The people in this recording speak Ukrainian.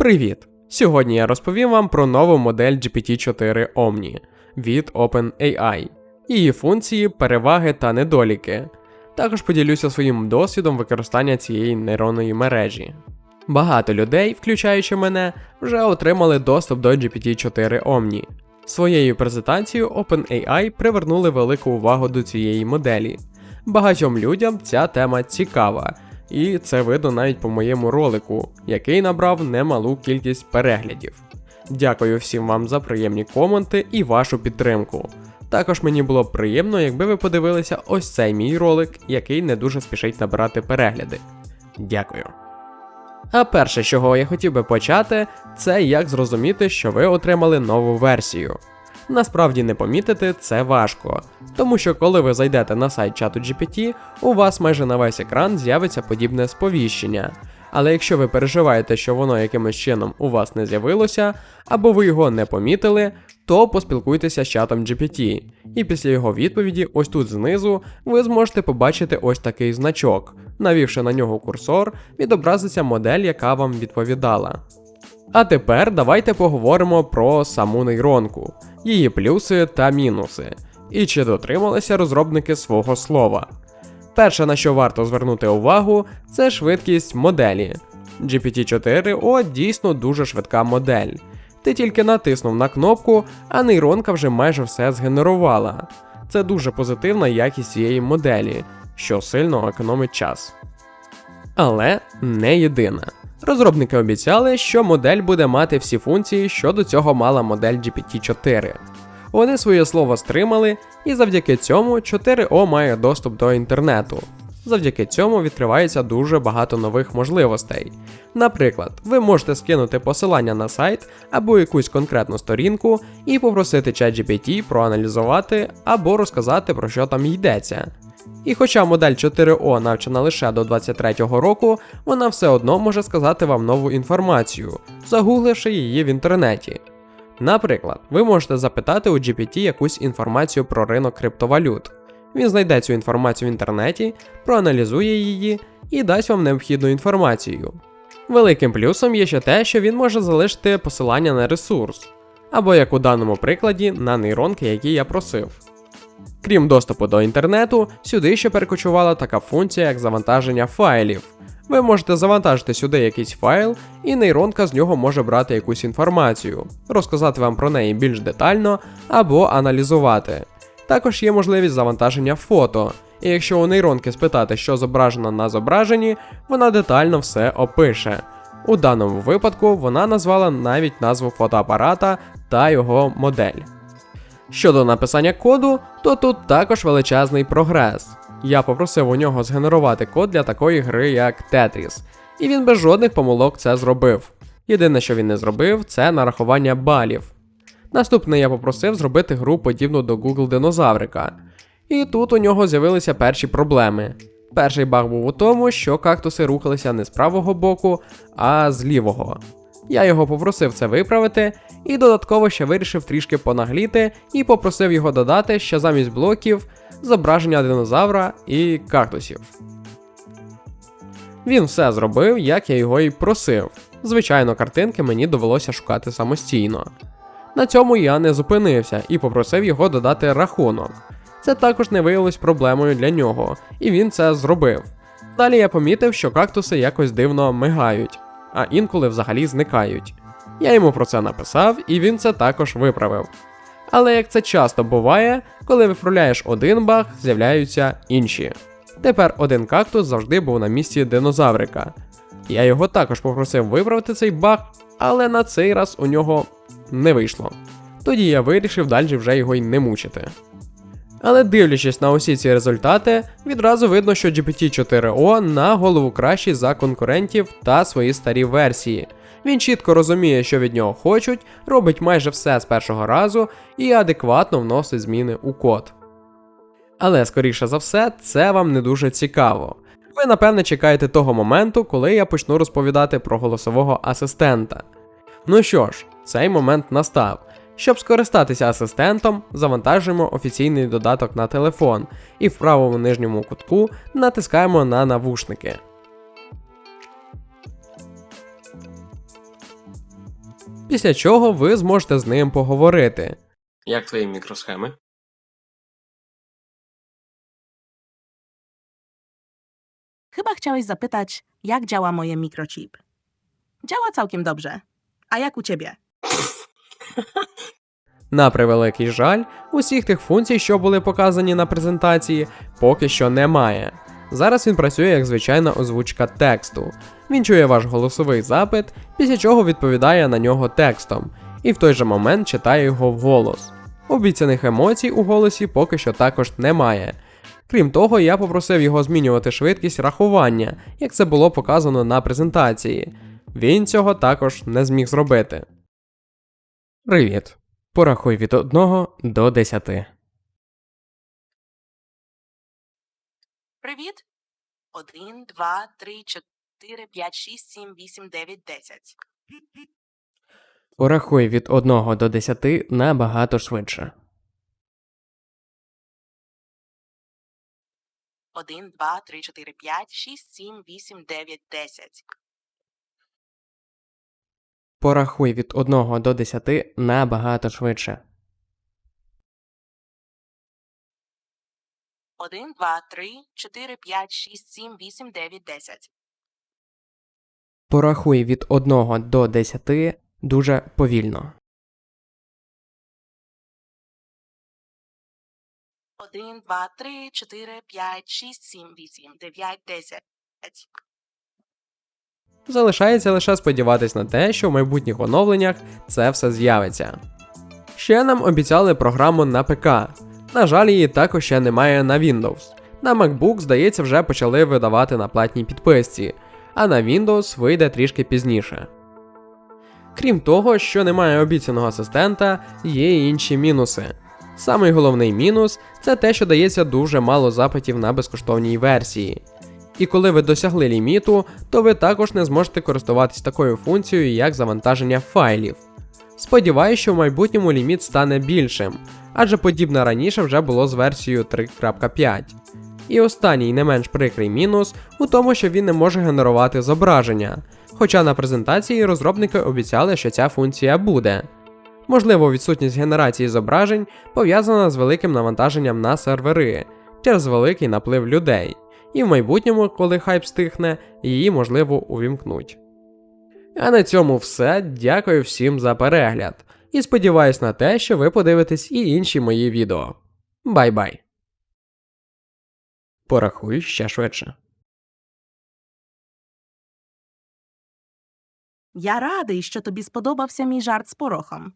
Привіт! Сьогодні я розповім вам про нову модель GPT-4 Omni від OpenAI, її функції, переваги та недоліки. Також поділюся своїм досвідом використання цієї нейронної мережі. Багато людей, включаючи мене, вже отримали доступ до GPT-4 Omni. Своєю презентацією OpenAI привернули велику увагу до цієї моделі. Багатьом людям ця тема цікава, і це видно навіть по моєму ролику, який набрав немалу кількість переглядів. Дякую всім вам за приємні коменти і вашу підтримку. Також мені було б приємно, якби ви подивилися ось цей мій ролик, який не дуже спішить набирати перегляди. Дякую. А перше, чого я хотів би почати, це як зрозуміти, що ви отримали нову версію. Насправді не помітити це важко, тому що коли ви зайдете на сайт чату GPT, у вас майже на весь екран з'явиться подібне сповіщення. Але якщо ви переживаєте, що воно якимось чином у вас не з'явилося, або ви його не помітили, то поспілкуйтеся з чатом GPT. І після його відповіді, ось тут знизу, ви зможете побачити ось такий значок. Навівши на нього курсор, відобразиться модель, яка вам відповідала. А тепер давайте поговоримо про саму нейронку, її плюси та мінуси, і чи дотрималися розробники свого слова. Перше, на що варто звернути увагу, це швидкість моделі. GPT-4O дійсно дуже швидка модель. Ти тільки натиснув на кнопку, а нейронка вже майже все згенерувала. Це дуже позитивна якість цієї моделі, що сильно економить час. Але не єдина. Розробники обіцяли, що модель буде мати всі функції, що до цього мала модель GPT-4. Вони своє слово стримали, і завдяки цьому 4O має доступ до інтернету. Завдяки цьому відкривається дуже багато нових можливостей. Наприклад, ви можете скинути посилання на сайт або якусь конкретну сторінку і попросити ChatGPT проаналізувати або розказати про що там йдеться. І хоча модель 4O навчена лише до 23-го року, вона все одно може сказати вам нову інформацію, загугливши її в інтернеті. Наприклад, ви можете запитати у GPT якусь інформацію про ринок криптовалют. Він знайде цю інформацію в інтернеті, проаналізує її і дасть вам необхідну інформацію. Великим плюсом є ще те, що він може залишити посилання на ресурс, або як у даному прикладі на нейронки, які я просив. Крім доступу до інтернету, сюди ще перекочувала така функція, як завантаження файлів. Ви можете завантажити сюди якийсь файл, і нейронка з нього може брати якусь інформацію, розказати вам про неї більш детально або аналізувати. Також є можливість завантаження фото, і якщо у нейронки спитати, що зображено на зображенні, вона детально все опише. У даному випадку вона назвала навіть назву фотоапарата та його модель. Щодо написання коду, то тут також величезний прогрес. Я попросив у нього згенерувати код для такої гри, як Tetris, і він без жодних помилок це зробив. Єдине, що він не зробив, це нарахування балів. Наступне я попросив зробити гру подібну до Google Динозаврика. І тут у нього з'явилися перші проблеми. Перший баг був у тому, що кактуси рухалися не з правого боку, а з лівого. Я його попросив це виправити, і додатково ще вирішив трішки понагліти і попросив його додати ще замість блоків зображення динозавра і кактусів. Він все зробив, як я його і просив. Звичайно, картинки мені довелося шукати самостійно. На цьому я не зупинився і попросив його додати рахунок. Це також не виявилось проблемою для нього, і він це зробив. Далі я помітив, що кактуси якось дивно мигають, а інколи взагалі зникають. Я йому про це написав, і він це також виправив. Але як це часто буває, коли виправляєш один баг, з'являються інші. Тепер один кактус завжди був на місці динозаврика. Я його також попросив виправити цей баг, але на цей раз у нього не вийшло. Тоді я вирішив далі вже його й не мучити. Але дивлячись на усі ці результати, відразу видно, що GPT-4O на голову кращий за конкурентів та свої старі версії. Він чітко розуміє, що від нього хочуть, робить майже все з першого разу і адекватно вносить зміни у код. Але, скоріше за все, це вам не дуже цікаво. Ви, напевне, чекаєте того моменту, коли я почну розповідати про голосового асистента. Ну що ж, цей момент настав. Щоб скористатися асистентом, завантажуємо офіційний додаток на телефон і в правому нижньому кутку натискаємо на навушники. після чого ви зможете з ним поговорити. Як твої мікросхеми? Chyba chciałeś zapytać, jak działa moje mikrochip. Działa całkiem dobrze. A jak u ciebie? На превеликий жаль, усіх тих функцій, що були показані на презентації, поки що немає. Зараз він працює як звичайна озвучка тексту. Він чує ваш голосовий запит, після чого відповідає на нього текстом, і в той же момент читає його вголос. Обіцяних емоцій у голосі поки що також немає. Крім того, я попросив його змінювати швидкість рахування, як це було показано на презентації. Він цього також не зміг зробити. Привіт. Порахуй від 1 до 10. Привіт. 1, 2, 3, 4, 5, 6, 7, 8, 9, 10. Порахуй від 1 до 10 набагато швидше. 1, 2, 3, 4, 5, 6, 7, 8, 9, 10. Порахуй від 1 до 10 набагато швидше. 1, 2, 3, 4, 5, 6, 7, 8, 9, 10. Порахуй від 1 до 10 дуже повільно. 1, 2, 3, 4, 5, 6, 7, 8, 9, 10. Залишається лише сподіватись на те, що в майбутніх оновленнях це все з'явиться. Ще нам обіцяли програму на ПК. На жаль, її також ще немає на Windows. На MacBook, здається, вже почали видавати на платній підписці, а на Windows вийде трішки пізніше. Крім того, що немає обіцяного асистента, є й інші мінуси. Самий головний мінус це те, що дається дуже мало запитів на безкоштовній версії. І коли ви досягли ліміту, то ви також не зможете користуватись такою функцією, як завантаження файлів. Сподіваюсь, що в майбутньому ліміт стане більшим, адже подібне раніше вже було з версією 3.5. І останній не менш прикрий мінус у тому, що він не може генерувати зображення. Хоча на презентації розробники обіцяли, що ця функція буде. Можливо, відсутність генерації зображень пов'язана з великим навантаженням на сервери через великий наплив людей, і в майбутньому, коли хайп стихне, її можливо увімкнуть. А на цьому все. Дякую всім за перегляд. І сподіваюсь на те, що ви подивитесь і інші мої відео. Бай-бай. Порахуй ще швидше. Я радий, що тобі сподобався мій жарт з порохом.